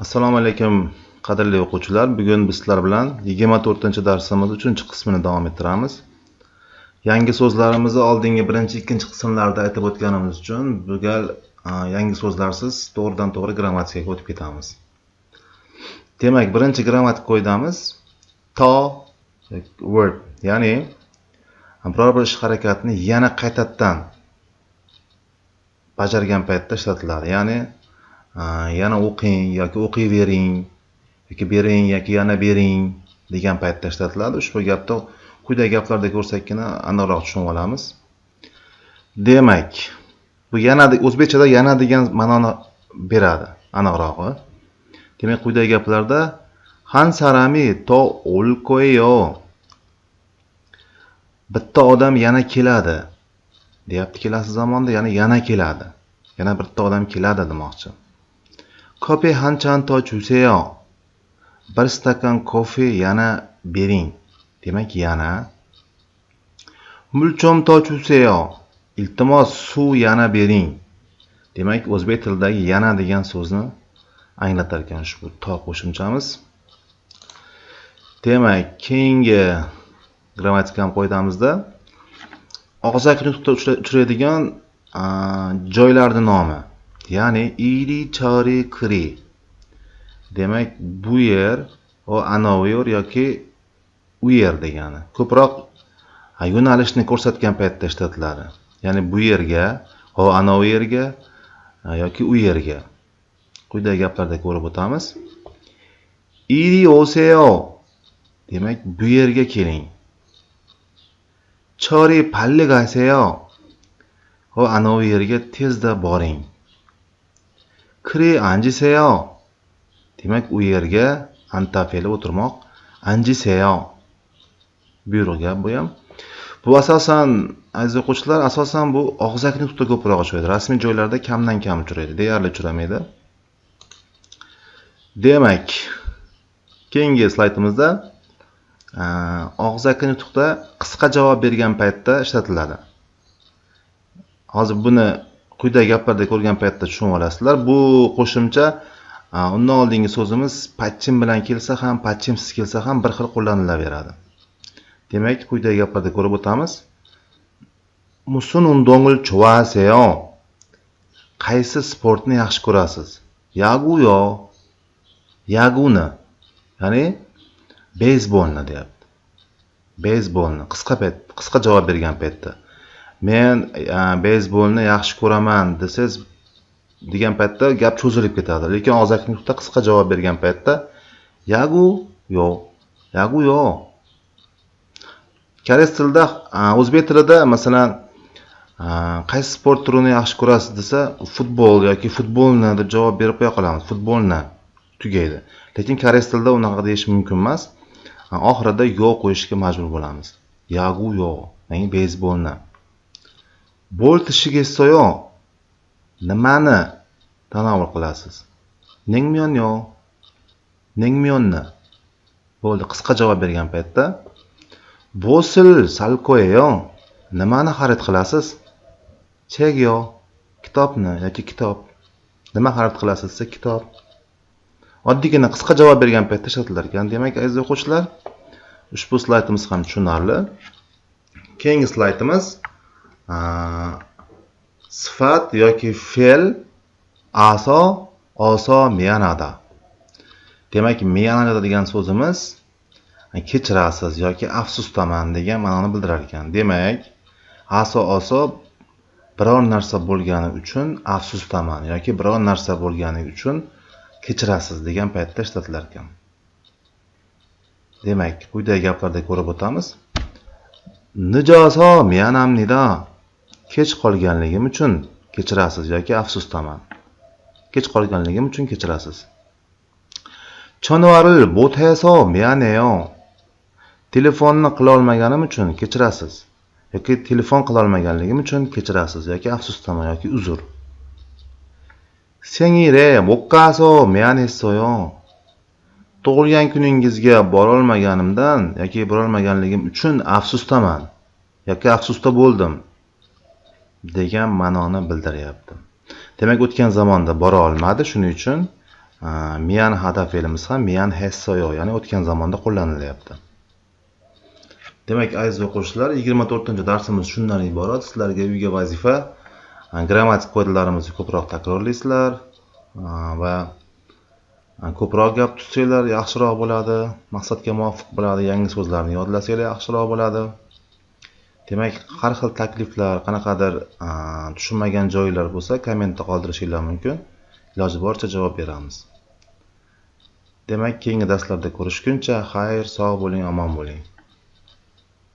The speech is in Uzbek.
assalomu alaykum qadrli o'quvchilar. Bugun biz sizlar bilan yigirma to'rtinchi darsimiz uchinchi qismini davom ettiramiz. Yangi so'zlarimizni oldingi birinchi ikkinchi qismlarda aytib o'tganimiz uchun bu gal yangi so'zlarsiz to'g'ridan to'g'ri grammatikaga o'tib ketamiz. Demak birinchi grammatik qoidamiz to word ya'ni biror bir ish harakatni yana qaytadan bajargan paytda ishlatiladi. Ya'ni yana o'qing yoki o'qiyvering yoki bering yoki yana bering degan paytda ishlatiladi. Ushbu gapni quyidagi gaplarda ko'rsakkina aniqroq tushunib olamiz. Demak bu yana o'zbekchada yana degan ma'noni beradi aniqrog'i. Demak quyidagi gaplarda han sarami to o'lkoyo bitta odam yana keladi deyapti. Kelasi zamonda ya'ni yana keladi. Yana bitta odam keladi demoqchi. Kofe hanchan to 주세요. Bir stakan kofe yana bering. Demak, yana. Mulchom to 주세요. Iltimos suv yana bering. Demak, o'zbek tilidagi yana degan so'zni anglatar ekan ushbu to qo'shimchamiz. Demak, keyingi grammatikani qo'ydamizda og'zaki nutqda uchraydigan joylarning nomi. ya'ni ili chori kiri. Demak bu yer va anovi yer yoki u yer degani. Ko'proq yo'nalishni ko'rsatgan paytda ishlatiladi. Ya'ni bu yerga ho anovi yerga yoki u yerga. Quyidagi gaplarda ko'rib o'tamiz. Ili oseo. Demak bu yerga keling. Chori palli gaseyo ho anovi yerga tezda boring. Kiri anjiseyo. Demak u yerga anta fe'li o'tirmoq. Anjiseyo. Buyruq bu ham. Bu asosan aziz o'quvchilar asosan bu og'zaki nutqda ko'proq uchraydi rasmiy joylarda kamdan kam uchraydi deyarli uchramaydi. Demak keyingi slaydimizda e, og'zaki nutqda qisqa javob bergan paytda ishlatiladi. Hozir buni quyidagi gaplarda ko'rgan paytda tushunib olasizlar. Bu qo'shimcha undan oldingi so'zimiz patchim bilan kelsa ham patchimsiz kelsa ham bir xil qo'llanilaveradi. Demak quyidagi gaplarda ko'rib o'tamiz. Musun undongul chuvaseyo qaysi sportni yaxshi ko'rasiz? Yaguyo yaguni ya'ni beysbolni deyapti. Beysbolni qisqa payt qisqa javob bergan paytda. Men beysbolni yaxshi ko'raman desangiz degan paytda gap cho'zilib ketadi. Lekin og'zaki nutqda qisqa javob bergan paytda yagu yo'q yagu yo'q koreys tilida o'zbek tilida masalan qaysi sport turini yaxshi ko'rasiz? desa futbol yoki futbolni deb javob berib qo'ya qolamiz. Futbolni tugaydi. Lekin koreys tilida unaqa deyish mumkin emas. Oxirida yo qo'yishga majbur bo'lamiz. Yagu yo ya'ni beysbolni bo'l nimani tanovul qilasiz? Nengmyonyo nengmyonni bo'ldi qisqa javob bergan paytda. Bosil salkoeyo nimani xarid qilasiz? Chegyo kitobni yoki kitob? Nima xarid qilasiz desa kitob. Oddiygina qisqa javob bergan paytda ishlatilarekan demak aziz o'quvchilar ushbu slaydimiz ham tushunarli. Keyingi slaydimiz sifat yoki fe'l aso oso miyanada. Demak miyanada degan so'zimiz kechirasiz yoki afsusdaman degan ma'noni bildirar ekan. Demak aso oso biror narsa bo'lgani uchun afsusdaman yoki biror narsa bo'lgani uchun kechirasiz degan paytda ishlatilar ekan. Demak quyidagi gaplarda ko'rib o'tamiz. Nijoso miyanam nido kech qolganligim uchun kechirasiz yoki afsusdaman kech qolganligim uchun kechirasiz. Chonvaril botaso miyaneo telefonni qilolmaganim uchun kechirasiz yoki telefon qilolmaganligim uchun kechirasiz yoki afsusdaman yoki uzr. Sengire bokaso miyanesoyo tug'ilgan kuningizga borolmaganimdan yoki borolmaganligim uchun afsusdaman yoki afsusda bo'ldim. Degan ma'noni bildiryapti demak o'tgan zamonda bora olmadi. Shuning uchun e, mian hada fe'limiz ham mian hessoyo ya'ni o'tgan zamonda qo'llanilyapti. Demak aziz o'quvchilar yigirma to'rtinchi darsimiz shundan iborat sizlarga uyga vazifa e, grammatik qoidalarimizni ko'proq takrorlaysizlar e, va ko'proq gap tutsanglar yaxshiroq bo'ladi maqsadga muvofiq bo'ladi yangi so'zlarni yodlasanglar yaxshiroq bo'ladi. Demak har xil takliflar qanaqadir tushunmagan joylar bo'lsa kommentda qoldirishinglar mumkin. Iloji boricha javob beramiz. Demak keyingi darslarda ko'rishguncha xayr sog' bo'ling omon bo'ling.